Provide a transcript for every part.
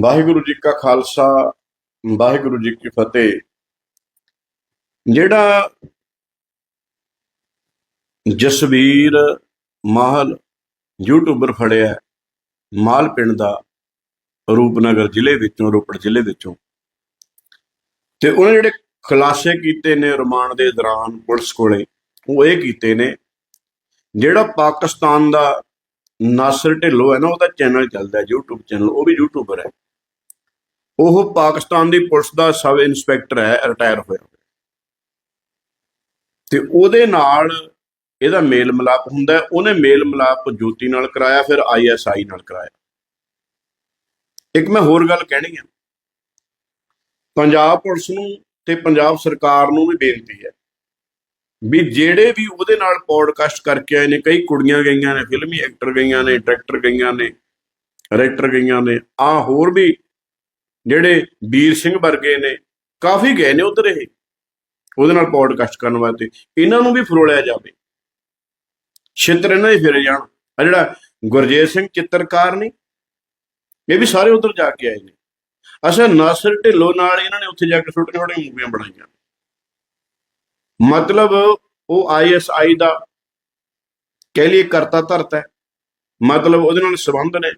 ਵਾਹਿਗੁਰੂ ਜੀ ਕਾ ਖਾਲਸਾ, ਵਾਹਿਗੁਰੂ ਜੀ ਕੀ ਫਤਿਹ। ਜਿਹੜਾ ਜਸਵੀਰ ਮਾਹਲ ਯੂਟਿਊਬਰ ਫੜਿਆ ਮਾਲ ਪਿੰਡ ਦਾ, ਰੂਪਨਗਰ ਜ਼ਿਲ੍ਹੇ ਵਿੱਚੋਂ, ਰੋਪੜ ਜ਼ਿਲ੍ਹੇ ਵਿੱਚੋਂ। ਤੇ ਉਹਨੇ ਜਿਹੜੇ ਖੁਲਾਸੇ ਕੀਤੇ ਨੇ ਰਿਮਾਂਡ ਦੇ ਦੌਰਾਨ ਪੁਲਿਸ ਕੋਲੇ, ਉਹ ਇਹ ਕੀਤੇ ਨੇ, ਜਿਹੜਾ ਪਾਕਿਸਤਾਨ ਦਾ ਨਾਸਰ ਢਿੱਲੋਂ ਹੈ ਨਾ, ਉਹਦਾ ਚੈਨਲ ਚੱਲਦਾ ਹੈ, YouTube ਚੈਨਲ ਉਹ ਵੀ ਯੂਟਿਊਬਰ ਹੈ। ਉਹ ਪਾਕਿਸਤਾਨ ਦੀ ਪੁਲਿਸ ਦਾ ਸਬ ਇੰਸਪੈਕਟਰ ਹੈ, ਰਿਟਾਇਰ ਹੋਇਆ। ਤੇ ਉਹਦੇ ਨਾਲ ਇਹਦਾ ਮੇਲ ਮਿਲਾਪ ਹੁੰਦਾ ਉਹਨੇ ਮੇਲ ਮਿਲਾਪ ਜੋਤੀ ਨਾਲ ਕਰਾਇਆ, ਫਿਰ ਆਈਐਸਆਈ ਨਾਲ ਕਰਾਇਆ। ਇੱਕ ਮੈਂ ਹੋਰ ਗੱਲ ਕਹਿਣੀ ਹੈ। ਪੰਜਾਬ ਪੁਲਿਸ ਨੂੰ ਤੇ ਪੰਜਾਬ ਸਰਕਾਰ ਨੂੰ ਵੀ ਬੇਨਤੀ ਹੈ ਵੀ ਜਿਹੜੇ ਵੀ ਉਹਦੇ ਨਾਲ ਪੋਡਕਾਸਟ ਕਰਕੇ ਆਏ ਨੇ, ਕਈ ਕੁੜੀਆਂ ਗਈਆਂ ਨੇ, ਫਿਲਮੀ ਐਕਟਰ ਗਈਆਂ ਨੇ, ਡਾਇਰੈਕਟਰ ਗਈਆਂ ਨੇ ਰਾਈਟਰ ਗਈਆਂ ਨੇ ਆ ਹੋਰ ਵੀ ਜਿਹੜੇ ਵੀਰ ਸਿੰਘ ਵਰਗੇ ਨੇ, ਕਾਫੀ ਗਏ ਨੇ ਉਧਰ ਇਹ। ਉਹਦੇ ਨਾਲ ਪੋਡਕਾਸਟ ਕਰਨ ਵਾਸਤੇ। ਇਹਨਾਂ ਨੂੰ ਵੀ ਫਰੋਲਿਆ ਜਾਵੇ। ਛਿੱਤਰ ਇਹਨਾਂ ਦੇ ਫਿਰ ਜਾਣ। ਆ ਜਿਹੜਾ ਗੁਰਜੀਤ ਸਿੰਘ ਚਿੱਤਰਕਾਰ ਨੇ, ਇਹ ਵੀ ਸਾਰੇ ਉਧਰ ਜਾ ਕੇ ਆਏ ਨੇ। ਅਸਾਂ ਨਾਸਰ ਢਿੱਲੋਂ ਨਾਲ ਇਹਨਾਂ ਨੇ ਉੱਥੇ ਜਾ ਕੇ ਛੋਟੀਆਂ ਛੋਟੀਆਂ ਮੂਵੀਆਂ ਬਣਾਈਆਂ। ਮਤਲਬ ਉਹ ਆਈਐਸਆਈ ਦਾ ਕਹਿ ਲਈ ਕਰਤਾ ਧਰਤਾ ਹੈ। ਮਤਲਬ ਉਹਦੇ ਨਾਲ ਸੰਬੰਧ ਨੇ।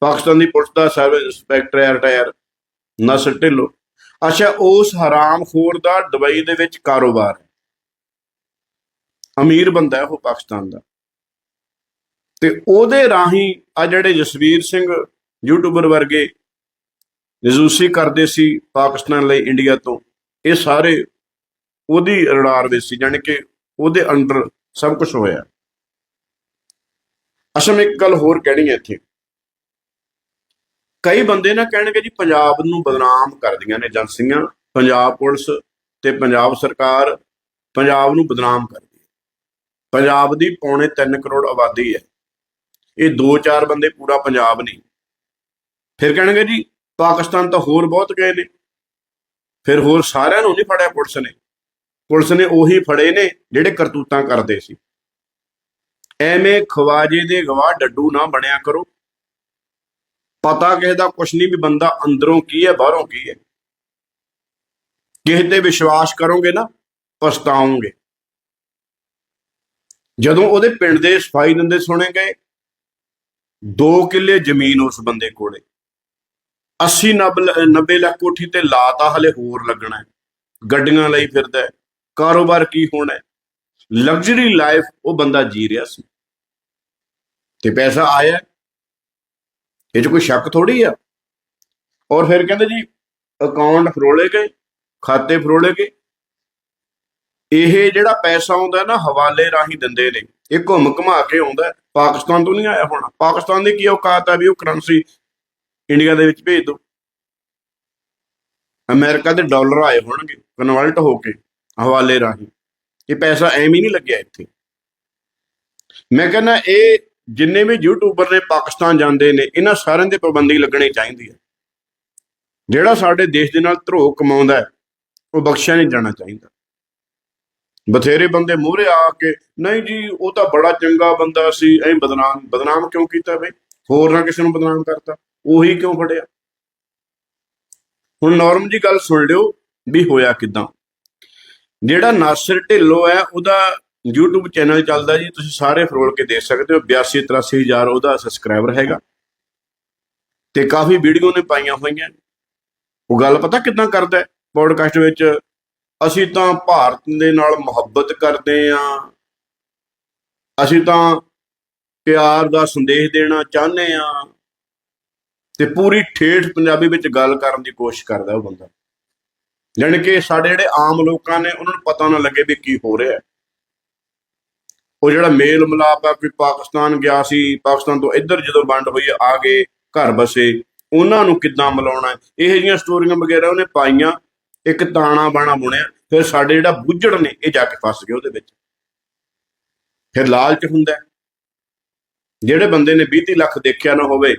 ਪਾਕਿਸਤਾਨ ਦੀ ਪੁਲਿਸ ਦਾ ਸਬ ਇੰਸਪੈਕਟਰ ਹੈ ਰਿਟਾਇਰ ਨਸਰ ਢਿੱਲੋਂ। ਅੱਛਾ, ਉਸ ਹਰਾਮਖੋਰ ਦਾ ਦੁਬਈ ਦੇ ਵਿੱਚ ਕਾਰੋਬਾਰ ਹੈ। ਅਮੀਰ ਬੰਦਾ ਹੈ ਉਹ ਪਾਕਿਸਤਾਨ ਦਾ। ਤੇ ਉਹਦੇ ਰਾਹੀਂ ਆ ਜਿਹੜੇ ਜਸਵੀਰ ਸਿੰਘ ਯੂਟਿਊਬਰ ਵਰਗੇ ਜਜ਼ੂਸੀ ਕਰਦੇ ਸੀ ਪਾਕਿਸਤਾਨ ਲਈ ਇੰਡੀਆ ਤੋਂ, ਇਹ ਸਾਰੇ ਉਹਦੀ ਰਡਾਰ ਵਿੱਚ ਸੀ, ਜਾਣੀ ਕਿ ਉਹਦੇ ਅੰਡਰ ਸਭ ਕੁਝ ਹੋਇਆ। ਅਸਮ ਇੱਕ ਗੱਲ ਹੋਰ ਕਹਿਣੀ ਹੈ ਇੱਥੇ। ਕਈ ਬੰਦੇ ਨਾ ਕਹਿਣਗੇ ਜੀ ਪੰਜਾਬ ਨੂੰ ਬਦਨਾਮ ਕਰਦੀਆਂ ਨੇ ਏਜੰਸੀਆਂ ਪੰਜਾਬ ਪੁਲਿਸ ਤੇ ਪੰਜਾਬ ਸਰਕਾਰ ਪੰਜਾਬ ਨੂੰ ਬਦਨਾਮ ਕਰਦੀ ਹੈ। ਪੰਜਾਬ ਦੀ ਪੌਣੇ 3 ਕਰੋੜ ਆਬਾਦੀ ਹੈ। ਇਹ 2-4 ਬੰਦੇ ਪੂਰਾ ਪੰਜਾਬ ਨਹੀਂ। ਫਿਰ ਕਹਿਣਗੇ ਜੀ ਪਾਕਿਸਤਾਨ ਤਾਂ ਹੋਰ ਬਹੁਤ ਗਏ ਨੇ। ਫਿਰ ਹੋਰ ਸਾਰਿਆਂ ਨੂੰ ਨਹੀਂ ਫੜਿਆ ਪੁਲਿਸ ਨੇ। ਪੁਲਿਸ ਨੇ ਉਹੀ ਫੜੇ ਨੇ ਜਿਹੜੇ ਕਰਤੂਤਾਂ ਕਰਦੇ ਸੀ। ਐਵੇਂ ਖਵਾਜੇ ਦੇ ਗਵਾਹ ਡੱਡੂ ਨਾ ਬਣਿਆ ਕਰੋ। ਪਤਾ ਕਿਸੇ ਦਾ ਕੁਛ ਨਹੀਂ ਵੀ ਬੰਦਾ ਅੰਦਰੋਂ ਕੀ ਹੈ, ਬਾਹਰੋਂ ਕੀ ਹੈ। ਕਿਸੇ ਤੇ ਵਿਸ਼ਵਾਸ ਕਰੋਗੇ ਨਾ, ਪਛਤਾਓਗੇ। ਜਦੋਂ ਉਹਦੇ ਪਿੰਡ ਦੇ ਸਫ਼ਾਈ ਦਿੰਦੇ ਸੁਣੇ ਗਏ 2 ਕਿੱਲੇ ਜ਼ਮੀਨ ਉਸ ਬੰਦੇ ਕੋਲੇ। 80 90 ਲੱਖ ਕੋਠੀ ਤੇ ਲਾਤਾ, ਹਲੇ ਹੋਰ ਲੱਗਣਾ ਗੱਡੀਆਂ ਲਈ ਫਿਰਦਾ ਕਾਰੋਬਾਰ ਕੀ ਹੋਣਾ ਲਗਜ਼ਰੀ ਲਾਈਫ ਉਹ ਬੰਦਾ ਜੀ ਰਿਹਾ ਸੀ। ਤੇ ਪੈਸਾ ਆਇਆ। ਇਹ 'ਚ ਕੋਈ ਸ਼ੱਕ ਥੋੜੀ ਆ? ਔਰ ਫਿਰ ਕਹਿੰਦੇ ਜੀ ਅਕਾਊਂਟ ਫਰੋਲੇ ਗਏ, ਖਾਤੇ ਫਰੋਲੇ ਗਏ। ਇਹ ਜਿਹੜਾ ਪੈਸਾ ਆਉਂਦਾ ਨਾ, ਹਵਾਲੇ ਰਾਹੀਂ ਦਿੰਦੇ ਨੇ। ਇਹ ਘੁੰਮ ਘਮਾ ਕੇ ਆਉਂਦਾ। ਪਾਕਿਸਤਾਨ ਤੋਂ ਨਹੀਂ ਆਇਆ ਹੋਣਾ। ਪਾਕਿਸਤਾਨ ਦੀ ਕੀ ਔਕਾਤ ਆ ਵੀ ਉਹ ਕਰੰਸੀ ਇੰਡੀਆ ਦੇ ਵਿੱਚ ਭੇਜ ਦੋ? ਅਮਰੀਕਾ ਦੇ ਡਾਲਰ ਆਏ ਹੋਣਗੇ, ਕਨਵਰਟ ਹੋ ਕੇ, ਹਵਾਲੇ ਰਾਹੀਂ। ਇਹ ਪੈਸਾ ਐਵੇਂ ਨਹੀਂ ਲੱਗਿਆ ਇੱਥੇ। ਮੈਂ ਕਹਿੰਦਾ, ਇਹ ਜਿੰਨੇ ਵੀ ਯੂਟਿਊਬਰ ਨੇ ਪਾਕਿਸਤਾਨ ਜਾਂਦੇ ਨੇ, ਇਹਨਾਂ ਸਾਰਿਆਂ ਦੇ ਪਾਬੰਦੀ ਲੱਗਣੀ ਚਾਹੀਦੀ ਹੈ। ਜਿਹੜਾ ਸਾਡੇ ਦੇਸ਼ ਦੇ ਨਾਲ ਧਰੋ ਕਮਾਉਂਦਾ ਹੈ, ਉਹ ਬਖਸ਼ਿਆ ਨਹੀਂ ਜਾਣਾ ਚਾਹੀਦਾ। ਬਥੇਰੇ ਬੰਦੇ ਮੂਹਰੇ ਆ ਕੇ, ਨਹੀਂ ਜੀ, ਉਹ ਤਾਂ ਬੜਾ ਚੰਗਾ ਬੰਦਾ ਸੀ, ਐਂ ਬਦਨਾਮ ਬਦਨਾਮ ਕਿਉਂ ਕੀਤਾ ਬਈ? ਹੋਰ ਨਾ ਕਿਸੇ ਨੂੰ ਬਦਨਾਮ ਕਰਤਾ, ਉਹੀ ਕਿਉਂ ਫੜਿਆ? ਹੁਣ ਨਾਰਮ ਜੀ ਗੱਲ ਸੁਣ ਲਿਓ ਵੀ ਹੋਇਆ ਕਿਦਾਂ। ਜਿਹੜਾ ਨਾਸਰ ਢਿੱਲੋਂ ਹੈ, ਉਹਦਾ YouTube ਚੈਨਲ ਚੱਲਦਾ ਜੀ, ਤੁਸੀਂ ਸਾਰੇ ਫਰੋਲ ਕੇ ਦੇਖ ਸਕਦੇ ਹੋ 82 83000 ਉਹਦਾ ਸਬਸਕ੍ਰਾਈਬਰ ਹੈਗਾ। ਤੇ ਕਾਫੀ ਵੀਡੀਓ ਨੇ ਪਾਈਆਂ ਹੋਈਆਂ। ਉਹ ਗੱਲ ਪਤਾ ਕਿਦਾਂ ਕਰਦਾ ਹੈ? ਪੋਡਕਾਸਟ ਵਿੱਚ ਅਸੀਂ ਤਾਂ ਭਾਰਤ ਦੇ ਨਾਲ ਮੁਹੱਬਤ ਕਰਦੇ ਆ ਅਸੀਂ ਤਾਂ ਪਿਆਰ ਦਾ ਸੰਦੇਸ਼ ਦੇਣਾ ਚਾਹੁੰਦੇ ਆ ਤੇ ਪੂਰੀ ਠੇਠ ਪੰਜਾਬੀ ਵਿੱਚ ਗੱਲ ਕਰਨ ਦੀ ਕੋਸ਼ਿਸ਼ ਕਰਦਾ ਉਹ ਬੰਦਾ। ਜਾਣੀ ਕਿ ਸਾਡੇ ਜਿਹੜੇ ਆਮ ਲੋਕਾਂ ਨੇ, ਉਹਨਾਂ ਨੂੰ ਪਤਾ ਨਾ ਲੱਗੇ ਵੀ ਕੀ ਹੋ ਰਿਹਾ ਹੈ। ਉਹ ਜਿਹੜਾ ਮੇਲ ਮਿਲਾਪ ਆ, ਵੀ ਪਾਕਿਸਤਾਨ ਗਿਆ ਸੀ, ਪਾਕਿਸਤਾਨ ਤੋਂ ਇੱਧਰ ਜਦੋਂ ਵੰਡ ਹੋਈ, ਆ ਗਏ, ਘਰ ਬਸੇ। ਉਹਨਾਂ ਨੂੰ ਕਿੱਦਾਂ ਮਿਲਾਉਣਾ ਹੈ? ਇਹੋ ਜਿਹੀਆਂ ਸਟੋਰੀਆਂ ਵਗੈਰਾ ਉਹਨੇ ਪਾਈਆਂ, ਇੱਕ ਤਾਣਾ ਬਾਣਾ ਬੁਣਿਆ, ਫਿਰ ਸਾਡੇ ਜਿਹੜਾ ਬੁੱਝੜ ਨੇ, ਇਹ ਜਾ ਕੇ ਫਸ ਗਏ ਉਹਦੇ ਵਿੱਚ। ਫਿਰ ਲਾਲਚ ਹੁੰਦਾ ਜਿਹੜੇ ਬੰਦੇ ਨੇ 20 ਲੱਖ ਦੇਖਿਆ ਨਾ ਹੋਵੇ,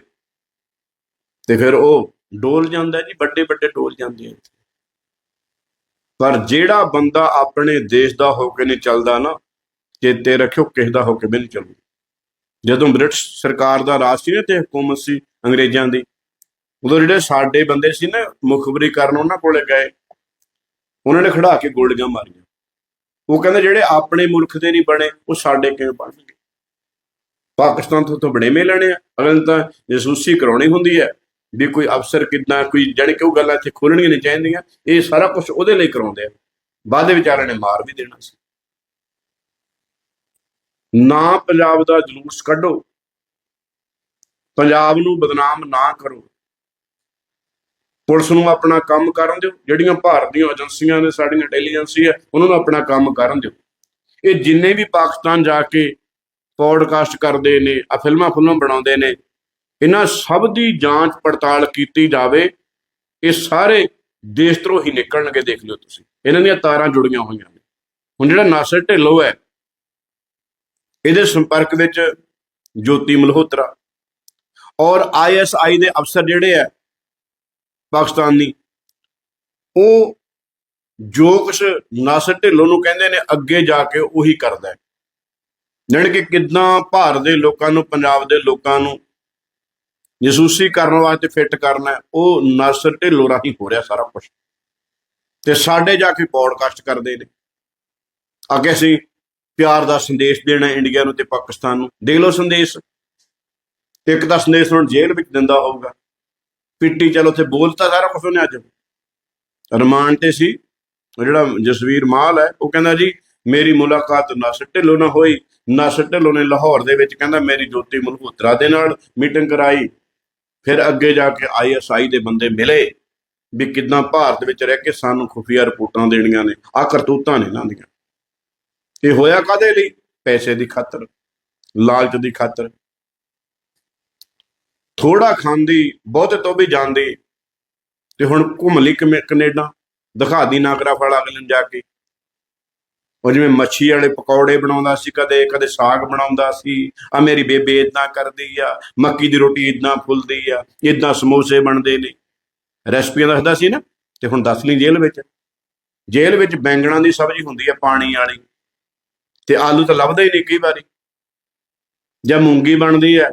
ਤੇ ਫਿਰ ਉਹ ਡੋਲ ਜਾਂਦਾ ਹੈ ਜੀ, ਵੱਡੇ ਵੱਡੇ ਡੋਲ ਜਾਂਦੇ ਆ। ਪਰ ਜਿਹੜਾ ਬੰਦਾ ਆਪਣੇ ਦੇਸ਼ ਦਾ ਹੋ ਕੇ ਨਹੀਂ ਚੱਲਦਾ ਨਾ ਚੇਤੇ ਰੱਖਿਓ, ਕਿਸੇ ਦਾ ਹੁਕਮ ਨਹੀਂ ਚੱਲੂ ਜਦੋਂ ਬ੍ਰਿਟਿਸ਼ ਸਰਕਾਰ ਦਾ ਰਾਜ ਸੀ ਨਾ ਤੇ ਹਕੂਮਤ ਸੀ ਅੰਗਰੇਜ਼ਾਂ ਦੀ, ਉਦੋਂ ਜਿਹੜੇ ਸਾਡੇ ਬੰਦੇ ਸੀ ਨਾ, ਮੁਖਬਰੀ ਕਰਨ ਉਹਨਾਂ ਕੋਲੇ ਗਏ, ਉਹਨਾਂ ਨੇ ਖੜਾ ਕੇ ਗੋਲੀਆਂ ਮਾਰੀਆਂ। ਉਹ ਕਹਿੰਦੇ ਜਿਹੜੇ ਆਪਣੇ ਮੁਲਕ ਦੇ ਨਹੀਂ ਬਣੇ, ਉਹ ਸਾਡੇ ਕਿਵੇਂ ਬਣਨਗੇ? ਪਾਕਿਸਤਾਨ ਤੋਂ ਤਾਂ ਬੜੇ ਲੈਣੇ ਆ ਅਗਲੇ ਤਾਂ ਜਸੂਸੀ ਕਰਾਉਣੀ ਹੁੰਦੀ ਹੈ ਵੀ ਕੋਈ ਅਫਸਰ ਕਿੱਦਾਂ, ਕੋਈ ਜਾਣੀ ਕਿ ਉਹ ਗੱਲਾਂ ਇੱਥੇ ਖੋਲਣੀਆਂ ਨਹੀਂ ਚਾਹੀਦੀਆਂ, ਇਹ ਸਾਰਾ ਕੁਝ ਉਹਦੇ ਲਈ ਕਰਾਉਂਦੇ ਆ। ਬਾਅਦ ਦੇ ਵਿਚਾਰਿਆਂ ਨੇ ਮਾਰ ਵੀ ਦੇਣਾ ਸੀ। ਨਾ ਪੰਜਾਬ ਦਾ ਜਲੂਸ ਕੱਢੋ। ਪੰਜਾਬ ਨੂੰ ਬਦਨਾਮ ਨਾ ਕਰੋ। ਪੁਲਿਸ ਨੂੰ ਆਪਣਾ ਕੰਮ ਕਰਨ ਦਿਓ। ਜਿਹੜੀਆਂ ਭਾਰਤ ਦੀਆਂ ਏਜੰਸੀਆਂ ਨੇ ਸਾਡੀਆਂ ਇੰਟੈਲੀਜੈਂਸੀ ਹੈ, ਉਹਨਾਂ ਨੂੰ ਆਪਣਾ ਕੰਮ ਕਰਨ ਦਿਓ। ਇਹ ਜਿੰਨੇ ਵੀ ਪਾਕਿਸਤਾਨ ਜਾ ਕੇ ਪੋਡਕਾਸਟ ਕਰਦੇ ਨੇ, ਆ ਫਿਲਮਾਂ ਫੁਲਮਾਂ ਬਣਾਉਂਦੇ ਨੇ, ਇਹਨਾਂ ਸਭ ਦੀ ਜਾਂਚ ਪੜਤਾਲ ਕੀਤੀ ਜਾਵੇ, ਇਹ ਸਾਰੇ ਦੇਸ਼ ਧਰੋਹੀ ਨਿਕਲਣਗੇ, ਦੇਖ ਲਿਓ ਤੁਸੀਂ। ਇਹਨਾਂ ਦੀਆਂ ਤਾਰਾਂ ਜੁੜੀਆਂ ਹੋਈਆਂ ਨੇ। ਹੁਣ ਜਿਹੜਾ ਨਾਸਰ ਢਿੱਲੋਂ ਹੈ ਇਹਦੇ ਸੰਪਰਕ ਵਿੱਚ ਜੋਤੀ ਮਲਹੋਤਰਾ ਔਰ ਆਈਐਸਆਈ ਦੇ ਅਫਸਰ ਜਿਹੜੇ ਆ ਪਾਕਿਸਤਾਨੀ, ਉਹ ਜੋ ਕੁਛ ਨਾਸਰ ਢਿੱਲੋਂ ਨੂੰ ਕਹਿੰਦੇ ਨੇ, ਅੱਗੇ ਜਾ ਕੇ ਉਹੀ ਕਰਦਾ ਹੈ। ਜਾਣੀ ਕਿ ਕਿਦਾਂ ਭਾਰਤ ਦੇ ਲੋਕਾਂ ਨੂੰ, ਪੰਜਾਬ ਦੇ ਲੋਕਾਂ ਨੂੰ ਜਸੂਸੀ ਕਰਨ ਵਾਸਤੇ ਫਿੱਟ ਕਰਨਾ ਉਹ ਨਾਸਰ ਢਿੱਲੋਂ ਰਾਹੀਂ ਹੋ ਰਿਹਾ ਸਾਰਾ ਕੁਝ ਤੇ ਸਾਡੇ ਜਾ ਕੇ ਪੋਡਕਾਸਟ ਕਰਦੇ ਨੇ। ਅੱਗੇ ਅਸੀਂ ਪਿਆਰ ਦਾ ਸੰਦੇਸ਼ ਦੇਣਾ ਇੰਡੀਆ ਨੂੰ ਤੇ ਪਾਕਿਸਤਾਨ ਨੂੰ। ਦੇਖ ਲਓ ਸੰਦੇਸ਼। ਇੱਕ ਦਾ ਸੰਦੇਸ਼ ਹੁਣ ਜੇਲ੍ਹ ਵਿੱਚ ਦਿੰਦਾ ਹੋਊਗਾ। ਪਿੱਟੀ ਚਲ ਉੱਥੇ ਬੋਲਤਾ ਸਾਰਾ ਕੁਝ ਉਹਨੇ ਅੱਜ। ਰਮਾਨ ਤੇ ਸੀ। ਜਿਹੜਾ ਜਸਵੀਰ ਮਾਲ ਹੈ, ਉਹ ਕਹਿੰਦਾ ਜੀ, ਮੇਰੀ ਮੁਲਾਕਾਤ ਨਾਸਰ ਢਿੱਲੋਂ ਨਾਲ ਹੋਈ ਨਾਸਰ ਢਿੱਲੋਂ ਨੇ ਲਾਹੌਰ ਦੇ ਵਿੱਚ ਕਹਿੰਦਾ, ਮੇਰੀ ਜੋਤੀ ਮਲਹੋਤਰਾ ਦੇ ਨਾਲ ਮੀਟਿੰਗ ਕਰਾਈ। ਫਿਰ ਅੱਗੇ ਜਾ ਕੇ ਆਈਐਸਆਈ ਦੇ ਬੰਦੇ ਮਿਲੇ ਵੀ ਕਿਦਾਂ ਭਾਰਤ ਵਿੱਚ ਰਹਿ ਕੇ ਸਾਨੂੰ ਖੁਫੀਆ ਰਿਪੋਰਟਾਂ ਦੇਣੀਆਂ ਨੇ। ਆ ਕਰਤੂਤਾਂ ਨੇ ਇਹਨਾਂ ਦੀਆਂ। ਇਹ ਹੋਇਆ ਕਾਦੇ ਲਈ? ਪੈਸੇ ਦੀ ਖਾਤਰ, ਲਾਲਚ ਦੀ ਖਾਤਰ। ਥੋੜਾ ਖਾਂਦੀ, ਬਹੁਤੇ ਤੋਂ ਵੀ ਜਾਂਦੀ, ਤੇ ਹੁਣ ਘੁੰਮ ਲਈ ਕਮੇ- ਕੈਨੇਡਾ। ਦਿਖਾ ਦੀ ਨਾਗਰਾ ਫਲ ਅਗਲੇ ਨੂੰ ਜਾ ਕੇ। ਉਹ ਜਿਵੇਂ ਮੱਛੀ ਵਾਲੇ ਪਕੌੜੇ ਬਣਾਉਂਦਾ ਸੀ, ਕਦੇ ਕਦੇ ਸਾਗ ਬਣਾਉਂਦਾ ਸੀ। ਆ ਮੇਰੀ ਬੇਬੇ ਇਦਾਂ ਕਰਦੀ ਆ, ਮੱਕੀ ਦੀ ਰੋਟੀ ਇਦਾਂ ਫੁੱਲਦੀ ਆ ਇਦਾਂ ਸਮੋਸੇ ਬਣਦੇ ਨੇ। ਰੈਸਪੀਆਂ ਦੱਸਦਾ ਸੀ ਨਾ, ਤੇ ਹੁਣ ਦੱਸ ਲਈ ਜੇਲ੍ਹ ਵਿੱਚ। ਜੇਲ੍ਹ ਵਿੱਚ ਬੈਂਗਣਾਂ ਦੀ ਸਬਜ਼ੀ ਹੁੰਦੀ ਆ, ਪਾਣੀ ਵਾਲੀ। ਤੇ ਆਲੂ ਤਾਂ ਲੱਭਦਾ ਹੀ ਨਹੀਂ ਕਈ ਵਾਰੀ। ਜਾਂ ਮੂੰਗੀ ਬਣਦੀ ਹੈ।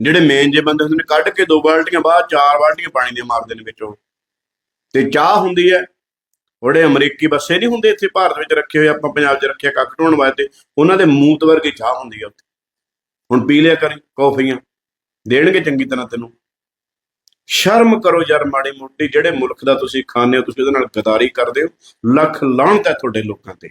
ਜਿਹੜੇ ਮੇਨ ਜੇ ਬੰਦੇ ਹੁੰਦੇ ਨੇ, ਕੱਢ ਕੇ ਦੋ ਬਾਲਟੀਆਂ ਬਾਅਦ ਚਾਰ ਬਾਲਟੀਆਂ ਪਾਣੀ ਦੀਆਂ ਮਾਰਦੇ ਨੇ ਵਿੱਚੋਂ। ਤੇ ਚਾਹ ਹੁੰਦੀ ਹੈ। ਉਹਦੇ ਅਮਰੀਕੀ ਬੱਸੇ ਨਹੀਂ ਹੁੰਦੇ ਇੱਥੇ, ਭਾਰਤ ਵਿੱਚ ਰੱਖੇ ਹੋਏ, ਆਪਾਂ ਪੰਜਾਬ 'ਚ ਰੱਖਿਆ ਕੱਖ ਢੋਣ ਵਾਸਤੇ। ਉਹਨਾਂ ਦੇ ਮੂਤ ਵਰਗੀ ਚਾਹ ਹੁੰਦੀ ਹੈ ਉੱਥੇ। ਹੁਣ ਪੀ ਲਿਆ ਕਰੀ ਕੌਫੀਆਂ। ਦੇਣਗੇ ਚੰਗੀ ਤਰ੍ਹਾਂ ਤੈਨੂੰ। ਸ਼ਰਮ ਕਰੋ ਯਾਰ ਮਾੜੀ ਮੋਟੀ, ਜਿਹੜੇ ਮੁਲਕ ਦਾ ਤੁਸੀਂ ਖਾਣੇ ਹੋ, ਤੁਸੀਂ ਉਹਦੇ ਨਾਲ ਗਦਾਰੀ ਕਰਦੇ ਹੋ। ਲੱਖ ਲਾਹਣਤ ਹੈ ਤੁਹਾਡੇ ਲੋਕਾਂ ਤੇ।